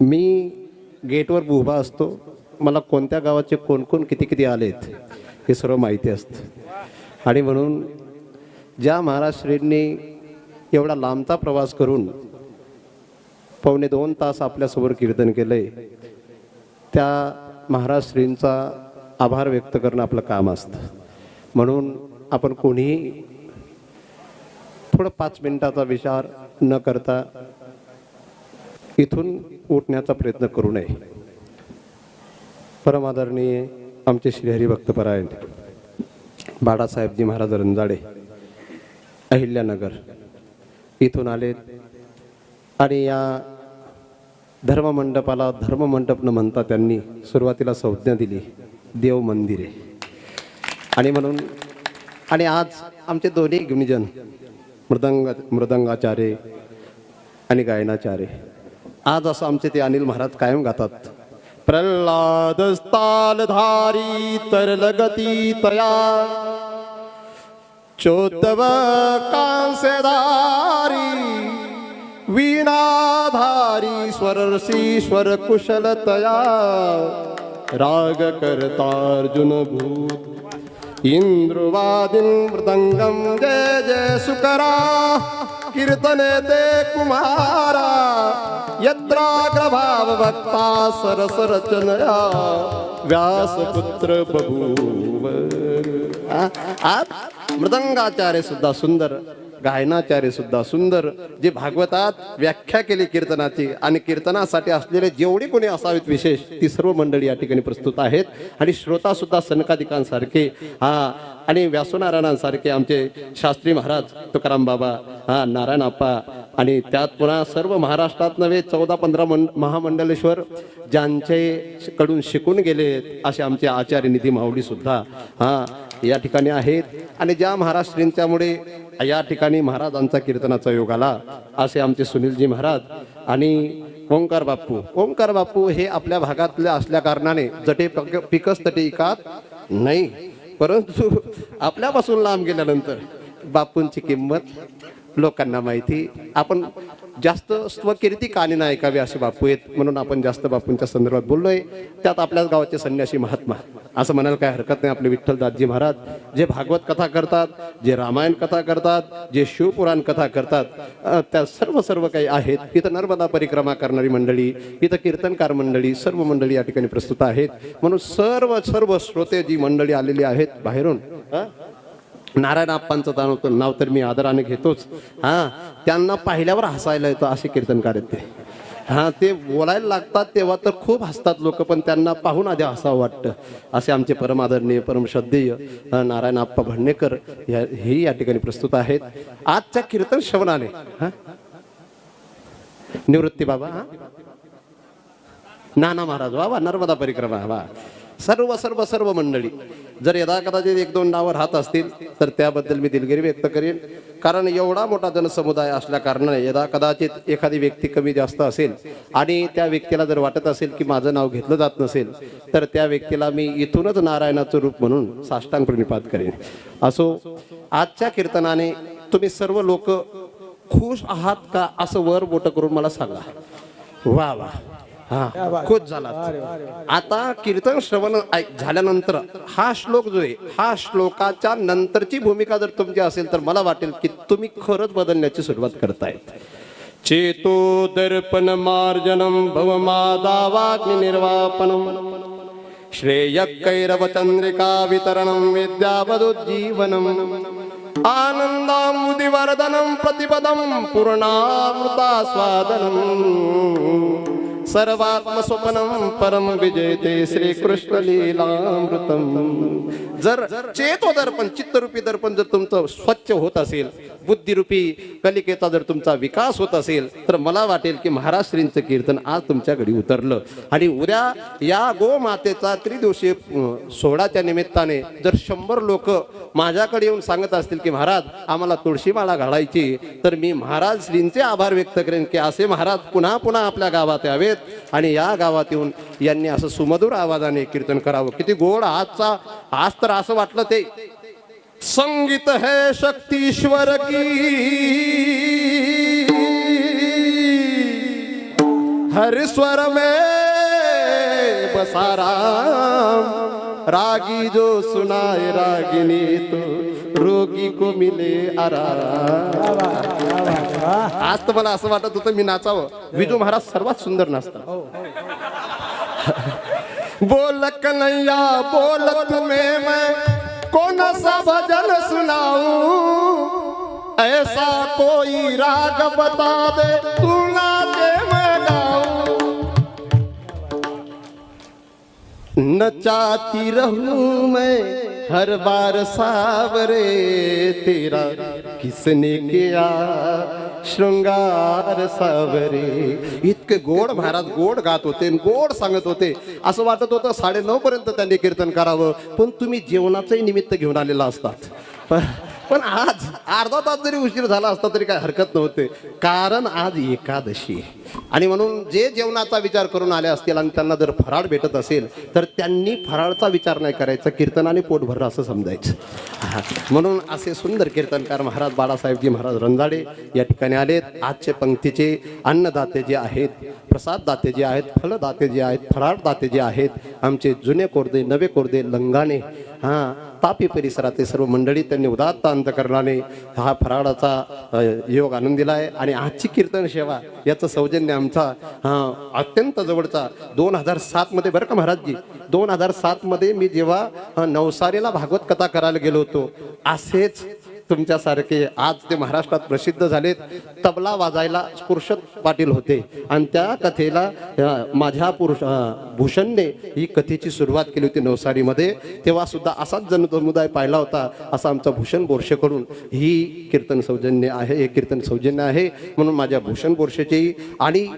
मी गेटवर उभा असतो. मला कोणत्या गावाचे कोण कोण किती किती आलेत हे सर्व माहिती असतं. आणि म्हणून ज्या महाराष्ट्रींनी एवढा लांबचा प्रवास करून पावणे दोन तास आपल्यासमोर कीर्तन केलंय त्या महाराष्ट्रींचा आभार व्यक्त करणं आपलं काम असतं. म्हणून आपण कोणीही थोडं पाच मिनिटाचा विचार न करता इथून उठण्याचा प्रयत्न करू नये. परमादरणीय आमचे श्रीहरी भक्तपरायण बाळासाहेबजी महाराज रंजाडे अहिल्यानगर इथून आले आणि या धर्ममंडपाला धर्ममंडप न म्हणता त्यांनी सुरुवातीला संज्ञा दिली देव मंदिरे. आणि म्हणून आणि आज आमचे दोन्ही गुणीजन मृदंग मृदंगाचार्य आणि गायनाचार्य आज असं आमचे ते अनिल महाराज कायम गातात. प्रल्हाद स्थालधारी तरलगती तया. चोतव कांसेदारी वीणाधारी स्वरसी स्वर कुशलतया. राग करतार्जुन भूत इंद्रवादिन मृदंगम जय जय सुकरा. कीर्तने ते कुमारा यत्राग्रभाव भक्ता सरस रचनया व्यासपुत्र बभूव. आ- मृदंगाचार्य सुद्धा सुंदर. गायनाचार्य सुद्धा सुंदर जे भागवतात व्याख्या केली कीर्तनाची आणि कीर्तनासाठी असलेले जेवढे कोणी असावेत विशेष ती सर्व मंडळी या ठिकाणी प्रस्तुत आहेत. आणि श्रोता सुद्धा सनकादिकांसारखे हा आणि व्यासनारायणांसारखे आमचे शास्त्री महाराज तुकाराम बाबा हा नारायण आप्पा आणि त्यात पुन्हा सर्व महाराष्ट्रात नव्हे चौदा पंधरा मंड महामंडलेश्वर ज्यांचे कडून शिकून गेले असे आमचे आचार्य निधी माऊली सुद्धा हा या ठिकाणी आहेत. आणि ज्या महाराष्ट्रींच्यामुळे या ठिकाणी महाराजांचा कीर्तनाचा योग आला. असे आमचे सुनीलजी महाराज आणि ओंकार बाप्पू. ओंकार बाप्पू हे आपल्या भागातले असल्या कारणाने जटे पक- पिकस तटे इकात नाही. परंतु आपल्यापासून लांब गेल्यानंतर बापूंची किंमत लोकांना माहिती. आपण जास्त स्वकीर्ती काने ऐकावी असे बापू आहेत. म्हणून आपण जास्त बापूंच्या संदर्भात बोललोय. त्यात आपल्याच गावाचे संन्यासी महात्मा असं म्हणायला काय हरकत नाही आपले विठ्ठलदासजी महाराज. जे भागवत कथा करतात जे रामायण कथा करतात जे शिवपुराण कथा करतात त्या सर्व सर्व काही आहेत. इथं नर्मदा परिक्रमा करणारी मंडळी इथं कीर्तनकार मंडळी सर्व मंडळी या ठिकाणी प्रस्तुत आहेत. म्हणून सर्व सर्व श्रोते जी मंडळी आलेली आहेत बाहेरून नारायण आप्पांचं नाव नाव तर मी आदराने घेतोच. हा त्यांना पाहिल्यावर हसायला येतं असे कीर्तनकार आहेत ते. हां ते बोलायला लागतात तेव्हा तर खूप हसतात लोक पण त्यांना पाहून आधी हसावं वाटतं. असे आमचे परमादरणीय परमश्रद्धेय परम श्रद्धेय नारायण आप्पा भंडणेकर या हेही या ठिकाणी प्रस्तुत आहेत. आजच्या कीर्तन श्रवणाने. निवृत्ती बाबा नाना महाराज वा वा नर्मदा परिक्रमा वा. सर्व सर्व सर्व मंडळी. जर यदा कदाचित एक दोन नावं राहत असतील तर त्याबद्दल मी दिलगिरी व्यक्त करेन. कारण एवढा मोठा जनसमुदाय असल्या कारणाने यदा कदाचित एखादी व्यक्ती कमी जास्त असेल आणि त्या व्यक्तीला जर वाटत असेल की माझं नाव घेतलं जात नसेल तर त्या व्यक्तीला मी इथूनच नारायणाचं रूप म्हणून साष्टांग प्रणिपात करेन. असो आजच्या कीर्तनाने तुम्ही सर्व लोक खुश आहात का असं वर बोट करून मला सांगा. वा वा. हा. खुश झाला आता कीर्तन श्रवण ऐक- झाल्यानंतर हा श्लोक जो आहे हा श्लोकाच्या नंतरची भूमिका जर तुमची असेल तर मला वाटेल की तुम्ही खरंच बदलण्याची सुरुवात करतायत. चेतो दर्पण मार्जनम भवमादावाग्नि निर्वापनम श्रेय कैरवचंद्रिका वितरणम विद्यावदुज्जीवनम आनंदामुदिवर्धनम प्रतिपदम स्वादनम सर्वात्म स्वप्नम परम विजयते श्री कृष्ण लीलामृतम जर चेतो दर्पण चित्तरूपी दर्पण जर तुमचं स्वच्छ होत असेल बुद्धिरूपी कलिकेचा जर तुमचा विकास होत असेल तर मला वाटेल की महाराष्ट्रींचं कीर्तन आज तुमच्या उतरलं. आणि उद्या या गोमातेचा त्रिदिवसीय सोहळाच्या निमित्ताने जर शंभर लोक माझ्याकडे येऊन सांगत असतील की महाराज आम्हाला तुळशीमाळा घालायची तर मी महाराज श्रींचे आभार व्यक्त करेन की असे महाराज पुन्हा पुन्हा आपल्या गावात यावेत. आणि या गावात येऊन यांनी असं सुमधुर आवाजाने कीर्तन करावं. किती गोड आजचा आज तर असं वाटलं ते. संगीत है शक्तीश्वर की. हरिस्वर में बसाराम रागी जो सुनाए रागिनी तो रोगी को मिले आराम आज तर मला असं वाटत होतं मी नाचावं. विजू महाराज सर्वात सुंदर नाचतात. बोल कन्हैया बोल तुम्हें मैं कौन सा भजन सुनाऊ? ऐसा कोई राग बता दे तू नचाती रहूं मैं हर बार सावरे तेरा। किसने किया शृंगार सावरे? इतके गोड महाराज गोड गात होते आणि गोड सांगत होते. असं वाटत होतं साडे नऊ पर्यंत त्यांनी कीर्तन करावं. पण तुम्ही जेवणाचंही निमित्त घेऊन आलेला असतात. पण आज अर्धा तास जरी उशीर झाला असता तरी काय हरकत नव्हते कारण आज एकादशी आहे. आणि म्हणून जे जेवणाचा विचार करून आले असतील आणि त्यांना जर फराळ भेटत असेल तर त्यांनी फराळचा विचार नाही करायचा कीर्तनाने पोट भरलं असं समजायचं हा. म्हणून असे सुंदर कीर्तनकार महाराज बाळासाहेबजी महाराज रंजाडे या ठिकाणी आलेत आजचे पंक्तीचे अन्नदाते जे आहेत प्रसाद दाते जे आहेत फलदाते जे आहेत फराळ दाते जे आहेत आमचे जुने कोरदे नवे कोरदे लंगाने हा तापी परिसरातील सर्व मंडळी त्यांनी उदात्त अंतकरणाने हा फराळाचा योग आणून दिला आहे आणि आजची कीर्तन सेवा याचं सौजन्य आमचा हा अत्यंत जवळचा दोन हजार सातमध्ये बरं का महाराजजी? दोन हजार सातमध्ये मी जेव्हा नवसारीला भागवत कथा करायला गेलो होतो असेच तुमच्यासारखे आज ते महाराष्ट्रात प्रसिद्ध झालेत. तबला वाजायला स्पुरुषत पाटील होते. आणि त्या कथेला माझ्या पुरुष भूषणने ही कथेची सुरुवात केली होती नवसारीमध्ये. तेव्हा सुद्धा असाच जनसमुदाय पाहिला होता असा आमचा भूषण बोरशेकडून. ही कीर्तन सौजन्य आहे हे कीर्तन सौजन्य आहे म्हणून माझ्या भूषण बोरशेचेही आणि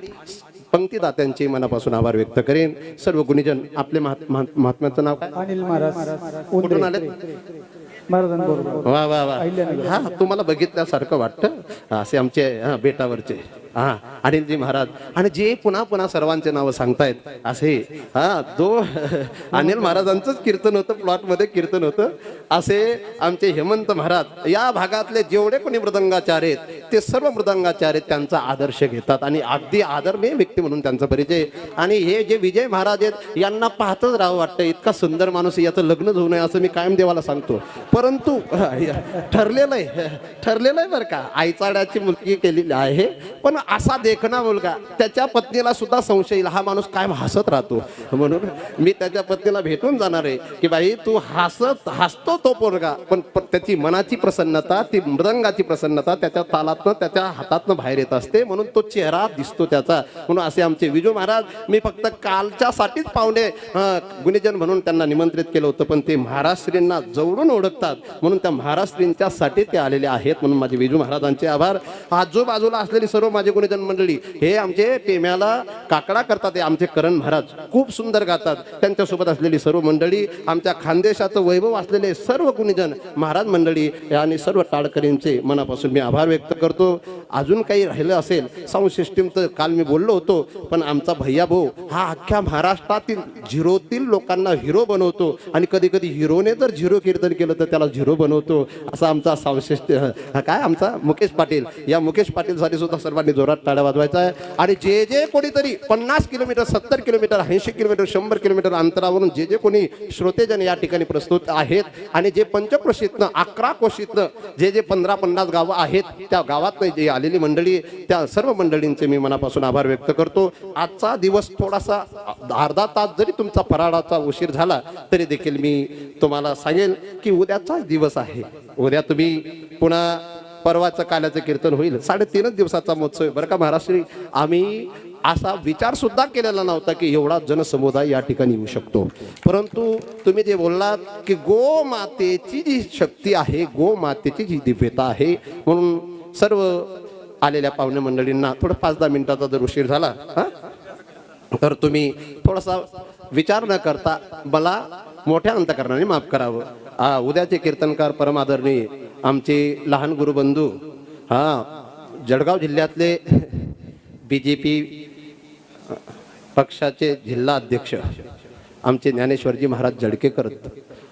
पंक्तीदात्यांचे मनापासून आभार व्यक्त करेन. सर्व गुणीजन आपले महात- महात- महात्म्याचं नाव काय? अनिल महाराज. कुठून आले महाराजांबरोबर वा वा वा. हा तुम्हाला बघितल्यासारखं वाटतं. असे आमचे हा, बेटावरचे. हा अनिलजी महाराज. आणि जे पुन्हा पुन्हा सर्वांचे नावं सांगतायत असे हा दो अनिल महाराजांचंच कीर्तन होतं प्लॉटमध्ये कीर्तन होतं. असे आमचे हेमंत महाराज या भागातले जेवढे कोणी मृदंगाचार आहेत ते सर्व मृदंगाचार्य त्यांचा आदर्श घेतात. आणि अगदी आदरणीय व्यक्ती म्हणून त्यांचा परिचय. आणि हे जे विजय महाराज आहेत यांना पाहतच राहावं वाटतं इतका सुंदर माणूस याचं लग्न होऊ नये असं मी कायम देवाला सांगतो. परंतु ठरलेलं आहे ठरलेलं आहे बरं का आईचाड्याची मुलगी केलेली आहे पण असा देखणा मुलगा त्याच्या पत्नीला सुद्धा संशय येईल. हा माणूस कायम हसत राहतो? म्हणून मी त्याच्या पत्नीला भेटून जाणार आहे की बाई तू हसत हसतो तो पोरगा. पण प- त्याची मनाची प्रसन्नता ती मृदंगाची प्रसन्नता त्याच्या तालातनं त्याच्या हातातनं बाहेर येत असते. म्हणून तो चेहरा दिसतो त्याचा. म्हणून असे आमचे विजू महाराज मी फक्त कालच्यासाठीच पाहुणे अं, गुणीजन म्हणून त्यांना निमंत्रित केलं होतं. पण ते महाराष्ट्रींना जवळून ओळखतात. म्हणून त्या महाराष्ट्रींच्यासाठी ते आलेले आहेत. म्हणून माझे विजू महाराजांचे आभार. आजूबाजूला असलेली सर्व माझे गुणीजन मंडळी हे आमचे पेम्याला काकडा करतात हे आमचे करण महाराज. खूप सुंदर गातात. त्यांच्यासोबत असलेली सर्व मंडळी आमच्या खानदेशाचं वैभव असलेले सर्व गुणीजन महाराज मंडळी आणि सर्व टाळकरींचे मनापासून मी आभार व्यक्त करतो. अजून काही राहिलं असेल साऊंड सिस्टीमचं काल मी बोललो होतो पण आमचा भैया भाऊ हा अख्ख्या महाराष्ट्रातील झिरोतील लोकांना हिरो बनवतो. आणि कधी कधी हिरोने जर झिरो कीर्तन केलं तर त्याला झिरो बनवतो. असा आमचा साऊंड काय आमचा मुकेश पाटील? या मुकेश पाटीलसाठी सुद्धा सर्वांनी जोरात टाळ्या वाजवायचा आहे. आणि जे जे कोणीतरी पन्नास किलोमीटर सत्तर किलोमीटर ऐंशी किलोमीटर शंभर किलोमीटर अंतरावरून जे जे कोणी श्रोतेजन या ठिकाणी प्रस्तुत आहेत आणि जे पंचक्रोशीतनं अकरा कोशीतनं जे जे पंधरा पन्नास गावं आहेत त्या गावातनं जे आलेली मंडळी त्या सर्व मंडळींचे मी मनापासून आभार व्यक्त करतो. आजचा दिवस थोडासा अर्धा तास जरी तुमचा फराळाचा उशीर झाला तरी देखील मी तुम्हाला सांगेल की उद्याचाच दिवस आहे. उद्या तुम्ही पुन्हा परवाचं काल्याचं कीर्तन होईल. साडेतीनच दिवसाचा महोत्सव आहे. बरं का महाराष्ट्री? आम्ही असा विचार सुद्धा केलेला नव्हता की एवढा जनसमुदाय या ठिकाणी येऊ शकतो. परंतु तुम्ही जे बोललात की गोमातेची जी शक्ती आहे गोमातेची जी दिव्यता आहे म्हणून सर्व आलेल्या पाहुणे मंडळींना थोडं पाच दहा मिनिटाचा जर उशीर झाला तर तुम्ही थोडासा विचार न करता मला मोठ्या अंतकरणाने माफ करावं. उद्याचे कीर्तनकार परमादरणीय आमचे लहान गुरुबंधू हा जळगाव जिल्ह्यातले बी जे पी पक्षाचे जिल्हा अध्यक्ष आमचे ज्ञानेश्वरजी महाराज जडकेकर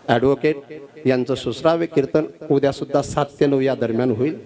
ॲडव्होकेट यांचं सुसरावे कीर्तन उद्यासुद्धा सात ते नऊ या दरम्यान होईल.